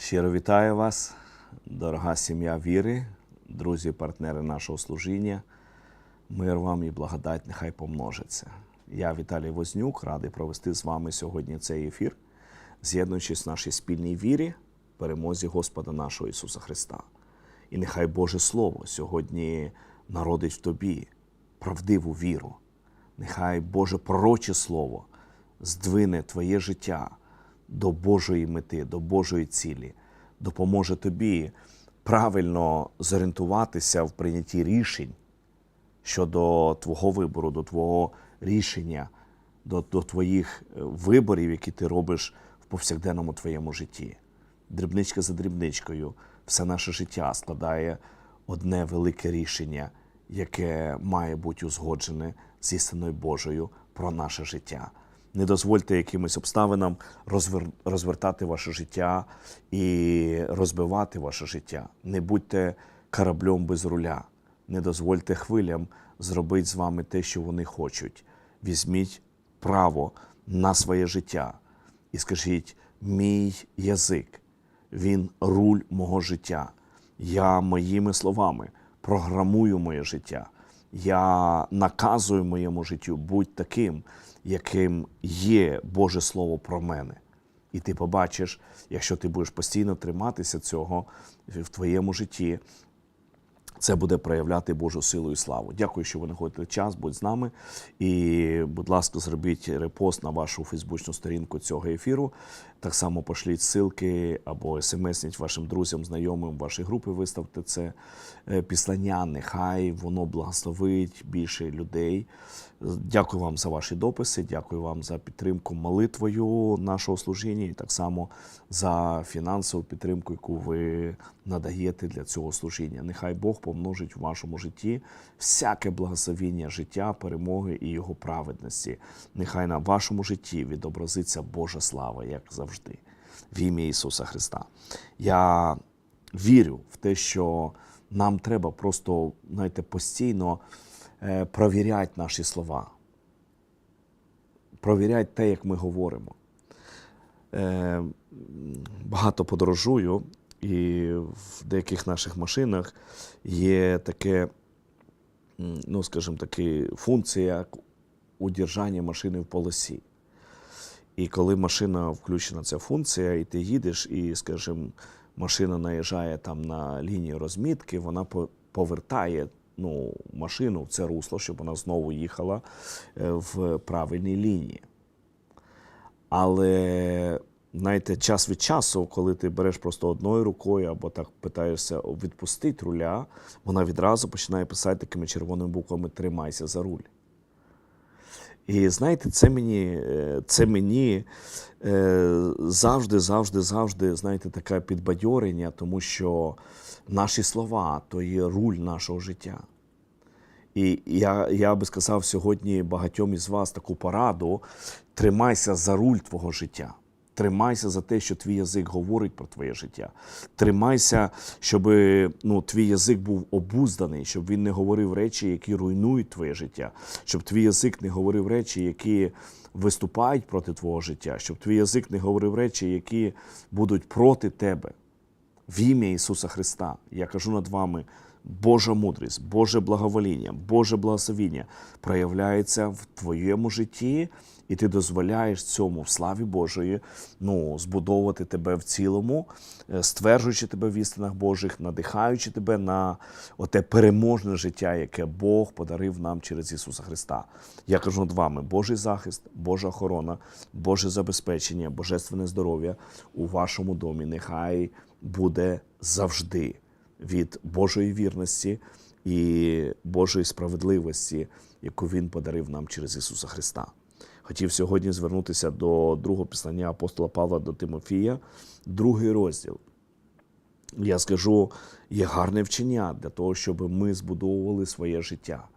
Щиро вітаю вас, дорога сім'я віри, друзі, партнери нашого служіння. Мир вам і благодать нехай помножиться. Я Віталій Вознюк, радий провести з вами сьогодні цей ефір, з'єднуючись в нашій спільній вірі, перемозі Господа нашого Ісуса Христа. І нехай Боже Слово сьогодні народить в тобі правдиву віру. Нехай Боже пророче Слово здвине твоє життя до Божої мети, до Божої цілі, допоможе тобі правильно зорієнтуватися в прийнятті рішень щодо твого вибору, до твого рішення, до, до твоїх е, виборів, які ти робиш в повсякденному твоєму житті. Дрібничка за дрібничкою, все наше життя складає одне велике рішення, яке має бути узгоджене з істиною Божою про наше життя. Не дозвольте якимось обставинам розвер... розвертати ваше життя і розбивати ваше життя. Не будьте кораблем без руля. Не дозвольте хвилям зробити з вами те, що вони хочуть. Візьміть право на своє життя і скажіть: мій язик, він руль мого життя. Я моїми словами програмую моє життя. Я наказую моєму життю будь таким, яким є Боже Слово про мене. І ти побачиш, якщо ти будеш постійно триматися цього в твоєму житті, це буде проявляти Божу силу і славу. Дякую, що ви знаходите час, будь з нами. І, будь ласка, зробіть репост на вашу фейсбучну сторінку цього ефіру. Так само пошліть ссылки або смсніть вашим друзям, знайомим, ваші групи виставте це е, післання. Нехай воно благословить більше людей. Дякую вам за ваші дописи, дякую вам за підтримку молитвою нашого служіння і так само за фінансову підтримку, яку ви надаєте для цього служіння. Нехай Бог помножить в вашому житті всяке благословіння життя, перемоги і його праведності. Нехай на вашому житті відобразиться Божа слава, як завжди, в ім'я Ісуса Христа. Я вірю в те, що нам треба просто знаєте, постійно е, провіряти наші слова, провіряти те, як ми говоримо. Е, Багато подорожую, і в деяких наших машинах є таке, ну, скажімо таки, функція удержання машини в полосі. І коли машина включена ця функція, і ти їдеш, і, скажімо, машина наїжджає там на лінію розмітки, вона повертає ну, машину в це русло, щоб вона знову їхала е, в правильній лінії. Але знаєте, час від часу, коли ти береш просто одною рукою або так питаєшся відпустити руля, вона відразу починає писати такими червоними буквами Тримайся за руль. І знаєте, це мені, е, це мені е, завжди, завжди, завжди, знаєте, таке підбадьорення, тому що наші слова то є руль нашого життя. І я, я би сказав сьогодні багатьом із вас таку пораду: тримайся за руль твого життя. Тримайся за те, що твій язик говорить про твоє життя. Тримайся, щоб ну, твій язик був обузданий, щоб він не говорив речі, які руйнують твоє життя, щоб твій язик не говорив речі, які виступають проти твого життя, щоб твій язик не говорив речі, які будуть проти тебе. В ім'я Ісуса Христа я кажу над вами, Божа мудрість, Боже благовоління, Боже благословіння проявляється в твоєму житті, і ти дозволяєш цьому в славі Божої ну, збудовувати тебе в цілому, е, стверджуючи тебе в істинах Божих, надихаючи тебе на оте переможне життя, яке Бог подарив нам через Ісуса Христа. Я кажу над вами: Божий захист, Божа охорона, Боже забезпечення, божественне здоров'я у вашому домі. Нехай буде завжди від Божої вірності і Божої справедливості, яку Він подарив нам через Ісуса Христа. Хотів сьогодні звернутися до другого післання апостола Павла до Тимофія, другий розділ. Я скажу, є гарне вчення для того, щоб ми збудовували своє життя.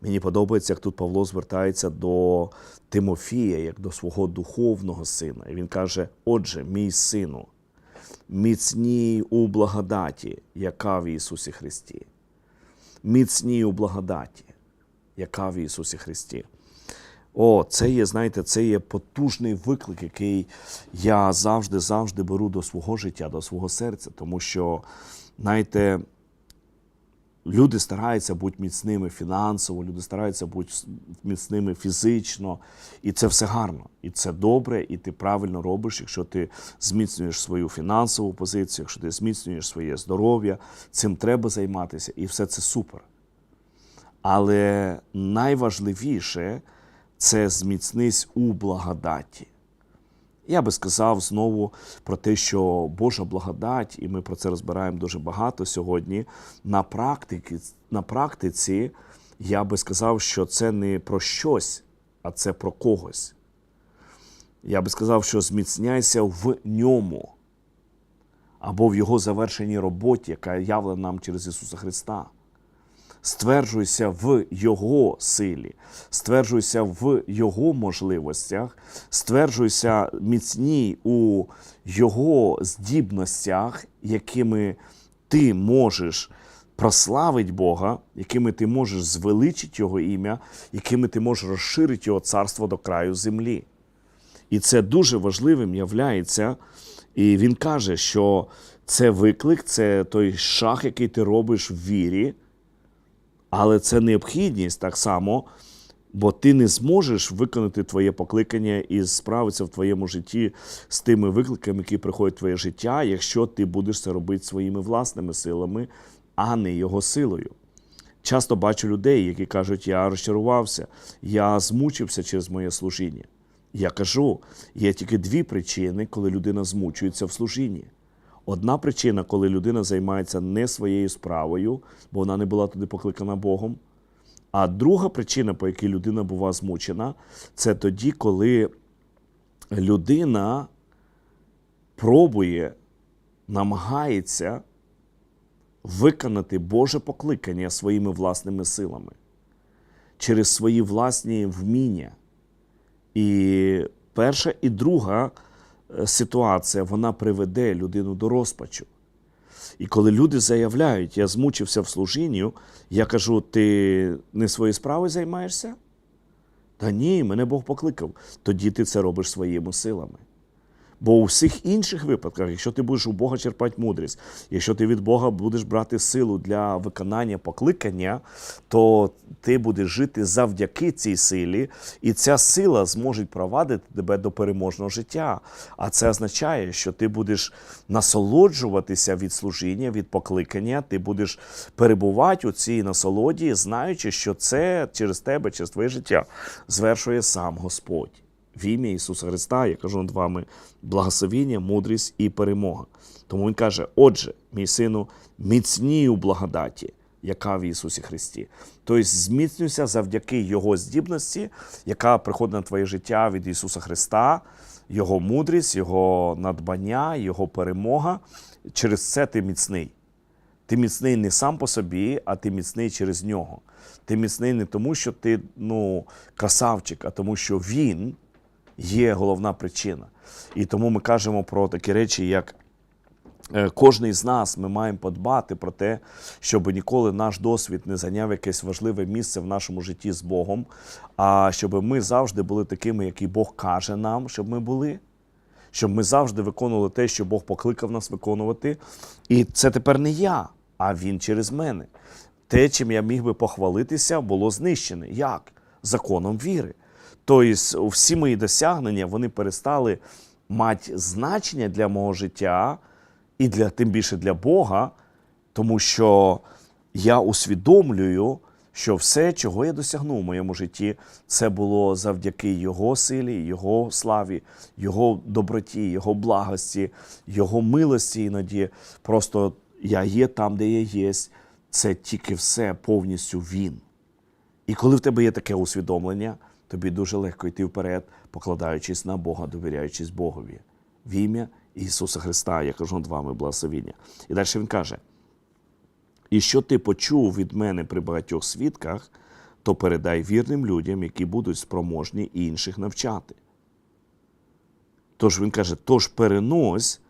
Мені подобається, як тут Павло звертається до Тимофія, як до свого духовного сина. І він каже: Отже, мій сину, міцній у благодаті, яка в Ісусі Христі. Міцній у благодаті, яка в Ісусі Христі. О, це є, знаєте, це є потужний виклик, який я завжди завжди беру до свого життя, до свого серця. Тому що, знаєте, люди стараються бути міцними фінансово, люди стараються бути міцними фізично, і це все гарно, і це добре, і ти правильно робиш, якщо ти зміцнюєш свою фінансову позицію, якщо ти зміцнюєш своє здоров'я, цим треба займатися, і все це супер. Але найважливіше це зміцнись у благодаті. Я би сказав знову про те, що Божа благодать, і ми про це розбираємо дуже багато сьогодні. На практиці, на практиці я би сказав, що це не про щось, а це про когось. Я би сказав, що зміцняйся в ньому або в його завершеній роботі, яка явлена нам через Ісуса Христа стверджуйся в Його силі, стверджуйся в Його можливостях, стверджуйся міцній у Його здібностях, якими ти можеш прославити Бога, якими ти можеш звеличити Його ім'я, якими ти можеш розширити Його царство до краю землі. І це дуже важливим являється. І він каже, що це виклик, це той шаг, який ти робиш в вірі, але це необхідність так само, бо ти не зможеш виконати твоє покликання і справитися в твоєму житті з тими викликами, які приходять в твоє життя, якщо ти будеш це робити своїми власними силами, а не його силою. Часто бачу людей, які кажуть, я розчарувався, я змучився через моє служіння. Я кажу, є тільки дві причини, коли людина змучується в служінні. Одна причина, коли людина займається не своєю справою, бо вона не була туди покликана Богом. А друга причина, по якій людина бува змучена, це тоді, коли людина пробує, намагається виконати Боже покликання своїми власними силами через свої власні вміння. І перша і друга ситуація вона приведе людину до розпачу. І коли люди заявляють, я змучився в служінню, я кажу, ти не своєю справою займаєшся? Та ні, мене Бог покликав. Тоді ти це робиш своїми силами. Бо у всіх інших випадках, якщо ти будеш у Бога черпати мудрість, якщо ти від Бога будеш брати силу для виконання покликання, то ти будеш жити завдяки цій силі, і ця сила зможе провадити тебе до переможного життя. А це означає, що ти будеш насолоджуватися від служіння, від покликання, ти будеш перебувати у цій насолоді, знаючи, що це через тебе, через твоє життя звершує сам Господь в ім'я Ісуса Христа, я кажу над вами благословіння, мудрість і перемога. Тому Він каже: Отже, мій сину, міцній у благодаті, яка в Ісусі Христі. Тобто зміцнюйся завдяки Його здібності, яка приходить на твоє життя від Ісуса Христа, Його мудрість, Його надбання, Його перемога. Через це ти міцний. Ти міцний не сам по собі, а ти міцний через нього. Ти міцний не тому, що ти ну, красавчик, а тому, що він є головна причина. І тому ми кажемо про такі речі, як е, кожний з нас ми маємо подбати про те, щоб ніколи наш досвід не зайняв якесь важливе місце в нашому житті з Богом, а щоб ми завжди були такими, які Бог каже нам, щоб ми були. Щоб ми завжди виконували те, що Бог покликав нас виконувати. І це тепер не я, а Він через мене. Те, чим я міг би похвалитися, було знищене. Як? Законом віри. Тобто, всі мої досягнення вони перестали мати значення для мого життя і для тим більше для Бога, тому що я усвідомлюю, що все, чого я досягнув в моєму житті, це було завдяки Його силі, Його славі, Його доброті, Його благості, Його милості іноді. Просто я є там, де я є. Це тільки все повністю Він. І коли в тебе є таке усвідомлення, тобі дуже легко йти вперед, покладаючись на Бога, довіряючись Богові. В ім'я Ісуса Христа, я кажу над вами благословіння. І далі Він каже: і що ти почув від мене при багатьох свідках, то передай вірним людям, які будуть спроможні інших навчати. Тож він каже: тож перенось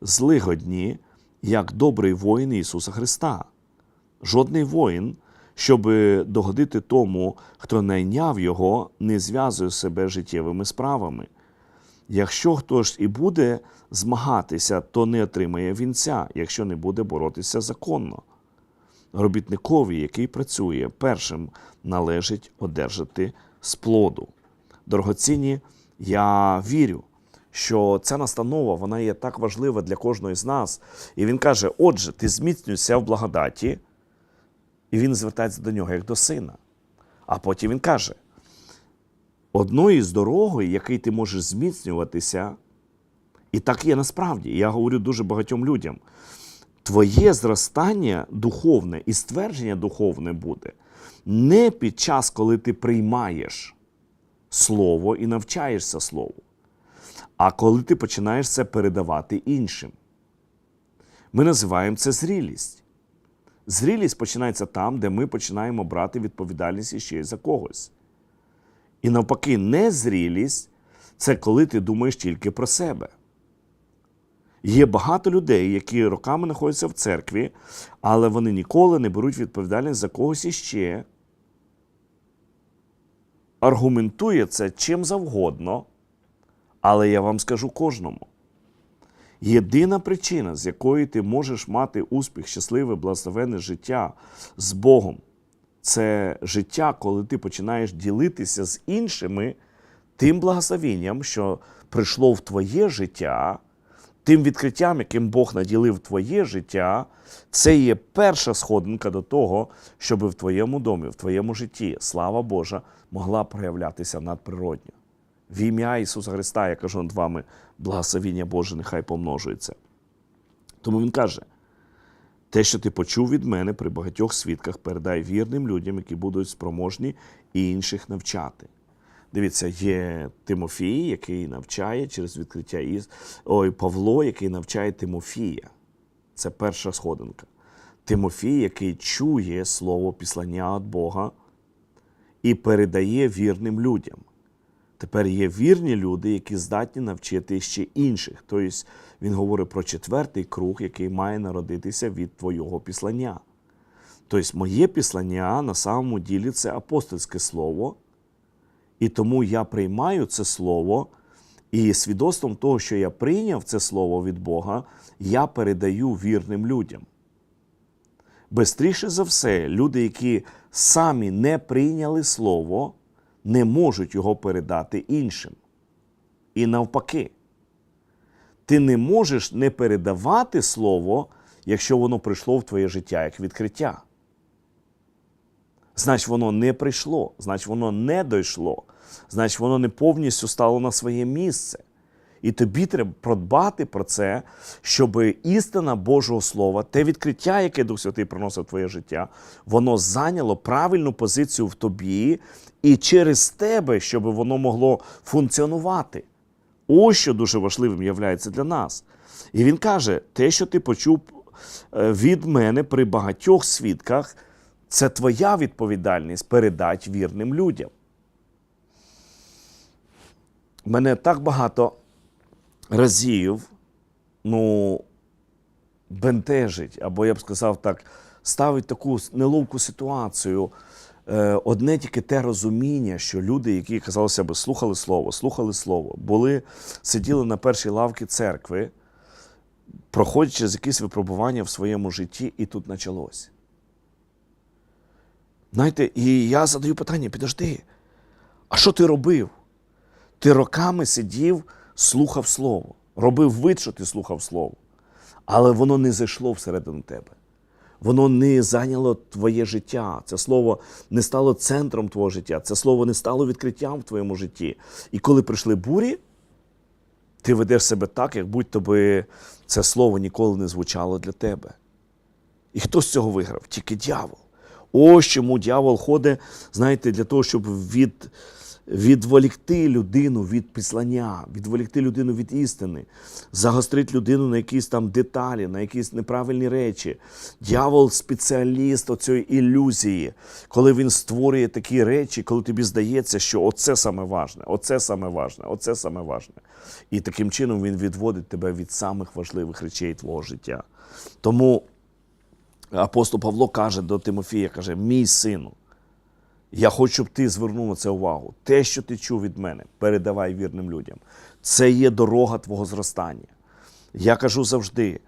злигодні, як добрий воїн Ісуса Христа. Жодний воїн, щоб догодити тому, хто найняв його, не зв'язує себе життєвими справами. Якщо хтось і буде змагатися, то не отримає вінця, якщо не буде боротися законно. Робітникові, який працює, першим належить одержати сплоду. Дорогоцінні, я вірю, що ця настанова вона є так важлива для кожного з нас. І він каже: отже, ти зміцнюйся в благодаті, і він звертається до нього як до сина. А потім він каже: одною з дорогою, який ти можеш зміцнюватися, і так є насправді, я говорю дуже багатьом людям. Твоє зростання духовне і ствердження духовне буде не під час, коли ти приймаєш слово і навчаєшся слову, а коли ти починаєш це передавати іншим. Ми називаємо це зрілість. Зрілість починається там, де ми починаємо брати відповідальність ще й за когось. І навпаки, незрілість це коли ти думаєш тільки про себе. Є багато людей, які роками знаходяться в церкві, але вони ніколи не беруть відповідальність за когось іще. Аргументує це чим завгодно, але я вам скажу кожному. Єдина причина, з якої ти можеш мати успіх, щасливе, благословенне життя з Богом, це життя, коли ти починаєш ділитися з іншими тим благословенням, що прийшло в твоє життя, тим відкриттям, яким Бог наділив твоє життя, це є перша сходинка до того, щоб в твоєму домі, в твоєму житті слава Божа могла проявлятися надприродньо. В ім'я Ісуса Христа, я кажу над вами, благословіння Боже, нехай помножується. Тому Він каже: те, що ти почув від мене при багатьох свідках, передай вірним людям, які будуть спроможні і інших навчати. Дивіться, є Тимофій, який навчає через відкриття із ой, Павло, який навчає Тимофія. Це перша сходинка. Тимофій, який чує слово післання від Бога і передає вірним людям. Тепер є вірні люди, які здатні навчити ще інших. Тобто він говорить про четвертий круг, який має народитися від твого післання. Тобто, моє післання на самому ділі це апостольське слово. І тому я приймаю це слово, і свідоцтвом того, що я прийняв це слово від Бога, я передаю вірним людям. Бистріше за все, люди, які самі не прийняли слово, не можуть його передати іншим. І навпаки, ти не можеш не передавати слово, якщо воно прийшло в твоє життя як відкриття. Значить, воно не прийшло, значить, воно не дійшло, значить, воно не повністю стало на своє місце. І тобі треба продбати про це, щоб істина Божого Слова, те відкриття, яке Дух Святий приносив в твоє життя, воно зайняло правильну позицію в тобі і через тебе, щоб воно могло функціонувати. Ось що дуже важливим є для нас. І він каже: те, що ти почув е, від мене при багатьох свідках, це твоя відповідальність передати вірним людям. Мене так багато разів ну, бентежить, або я б сказав так, ставить таку неловку ситуацію. Е, Одне тільки те розуміння, що люди, які казалося би, слухали слово, слухали слово, були, сиділи на першій лавці церкви, проходять через якісь випробування в своєму житті, і тут почалось. Знаєте, і я задаю питання: підожди, а що ти робив? Ти роками сидів, слухав слово, робив вид, що ти слухав слово, але воно не зайшло всередину тебе. Воно не зайняло твоє життя. Це слово не стало центром твого життя, це слово не стало відкриттям в твоєму житті. І коли прийшли бурі, ти ведеш себе так, як будь тобі це слово ніколи не звучало для тебе. І хто з цього виграв? Тільки дьявол. Ось чому дьявол ходить, знаєте, для того, щоб від, відволікти людину від післання, відволікти людину від істини, загострити людину на якісь там деталі, на якісь неправильні речі. Дьявол спеціаліст оцієї ілюзії, коли він створює такі речі, коли тобі здається, що оце саме важне, оце саме важне, оце саме важне. І таким чином він відводить тебе від самих важливих речей твого життя. Тому апостол Павло каже до Тимофія, каже, мій сину, я хочу, щоб ти звернув на це увагу. Те, що ти чув від мене, передавай вірним людям. Це є дорога твого зростання. Я кажу завжди: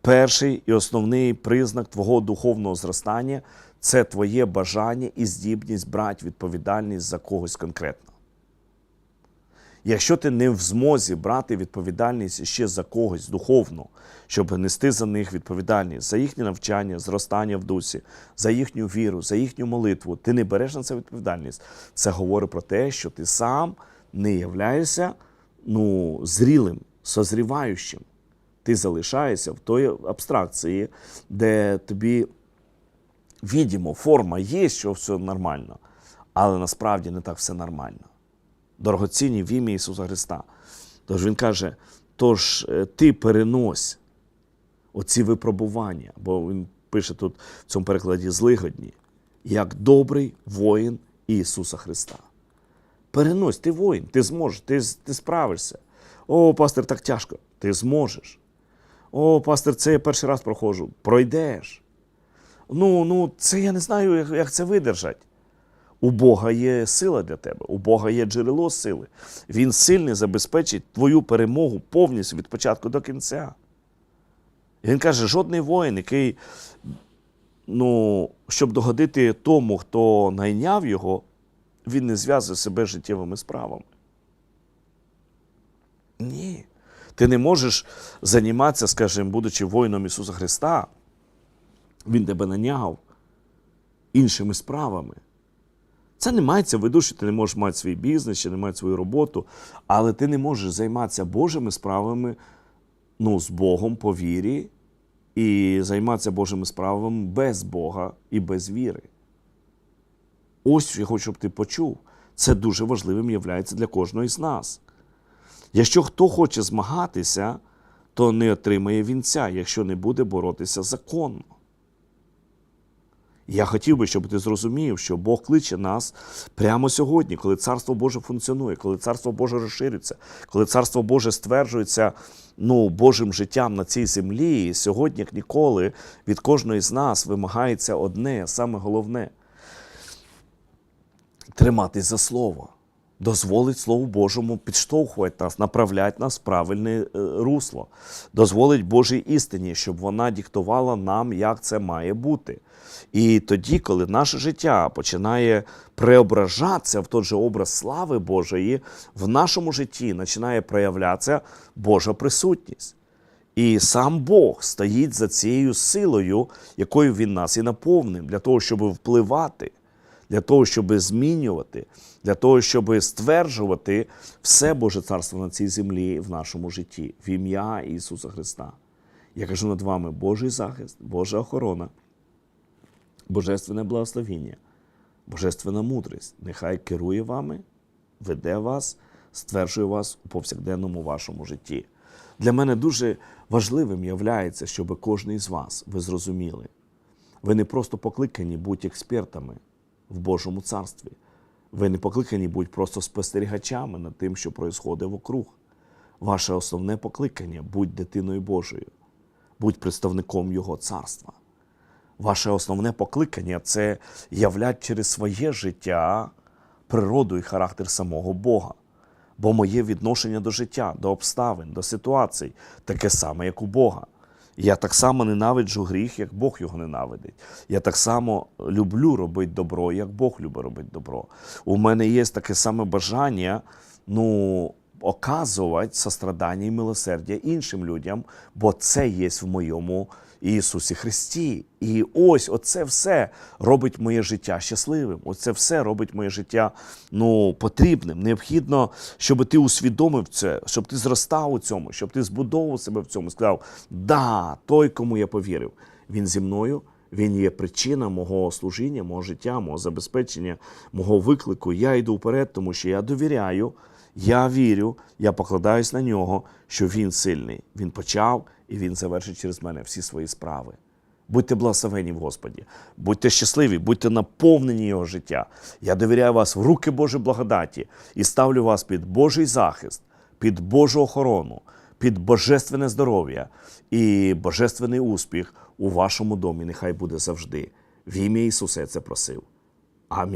перший і основний признак твого духовного зростання це твоє бажання і здібність брати відповідальність за когось конкретно. Якщо ти не в змозі брати відповідальність ще за когось духовно, щоб нести за них відповідальність, за їхнє навчання, зростання в дусі, за їхню віру, за їхню молитву, ти не береш на це відповідальність. Це говорить про те, що ти сам не являєшся ну, зрілим, созріваючим. Ти залишаєшся в той абстракції, де тобі відомо, форма є, що все нормально, але насправді не так все нормально дорогоцінні в ім'я Ісуса Христа. Тож Він каже: тож е, ти перенось оці випробування, бо він пише тут в цьому перекладі злигодні, як добрий воїн Ісуса Христа. Перенось, ти воїн, ти зможеш, ти, ти справишся. О, пастор, так тяжко. Ти зможеш. О, пастор, це я перший раз проходжу. Пройдеш. Ну, ну, це я не знаю, як, як це видержать. У Бога є сила для тебе, у Бога є джерело сили. Він сильний забезпечить твою перемогу повністю від початку до кінця. Він каже, жодний воїн, який, ну, щоб догодити тому, хто найняв його, він не зв'язує себе життєвими справами. Ні. Ти не можеш займатися, скажімо, будучи воїном Ісуса Христа, Він тебе наняв іншими справами. Це не мається в виду, що ти не можеш мати свій бізнес, чи не мати свою роботу, але ти не можеш займатися Божими справами ну, з Богом по вірі і займатися Божими справами без Бога і без віри. Ось я хочу, щоб ти почув. Це дуже важливим є для кожного із нас. Якщо хто хоче змагатися, то не отримає вінця, якщо не буде боротися законно. Я хотів би, щоб ти зрозумів, що Бог кличе нас прямо сьогодні, коли Царство Боже функціонує, коли Царство Боже розширюється, коли Царство Боже стверджується ну, Божим життям на цій землі. І сьогодні, як ніколи, від кожної з нас вимагається одне, саме головне триматись за слово. Дозволить Слову Божому підштовхувати нас, направляти нас в правильне е, русло, дозволить Божій істині, щоб вона диктувала нам, як це має бути. І тоді, коли наше життя починає преображатися в той же образ слави Божої, в нашому житті починає проявлятися Божа присутність. І сам Бог стоїть за цією силою, якою Він нас і наповнив, для того, щоб впливати, для того, щоб змінювати, для того, щоб стверджувати все Боже Царство на цій землі в нашому житті, в ім'я Ісуса Христа. Я кажу над вами Божий захист, Божа охорона божественне благословіння, божественна мудрість. Нехай керує вами, веде вас, стверджує вас у повсякденному вашому житті. Для мене дуже важливим являється, щоб кожен із вас ви зрозуміли. Ви не просто покликані бути експертами в Божому царстві. Ви не покликані бути просто спостерігачами над тим, що происходить вокруг. Ваше основне покликання будь дитиною Божою, будь представником Його царства. Ваше основне покликання це являть через своє життя природу і характер самого Бога. Бо моє відношення до життя, до обставин, до ситуацій таке саме, як у Бога. Я так само ненавиджу гріх, як Бог його ненавидить. Я так само люблю робити добро, як Бог любить робити добро. У мене є таке саме бажання ну, оказувати сострадання і милосердя іншим людям, бо це є в моєму Ісусі Христі. І ось оце все робить моє життя щасливим. Оце все робить моє життя ну, потрібним. Необхідно, щоб ти усвідомив це, щоб ти зростав у цьому, щоб ти збудовував себе в цьому. Сказав, да, той, кому я повірив, він зі мною. Він є причина мого служіння, мого життя, мого забезпечення, мого виклику. Я йду вперед, тому що я довіряю, я вірю, я покладаюсь на нього, що він сильний. Він почав і Він завершить через мене всі свої справи. Будьте благословені в Господі, будьте щасливі, будьте наповнені Його життя. Я довіряю вас в руки Божої благодаті і ставлю вас під Божий захист, під Божу охорону, під божественне здоров'я і божественний успіх у вашому домі. Нехай буде завжди. В ім'я Ісуса я це просив. Амінь.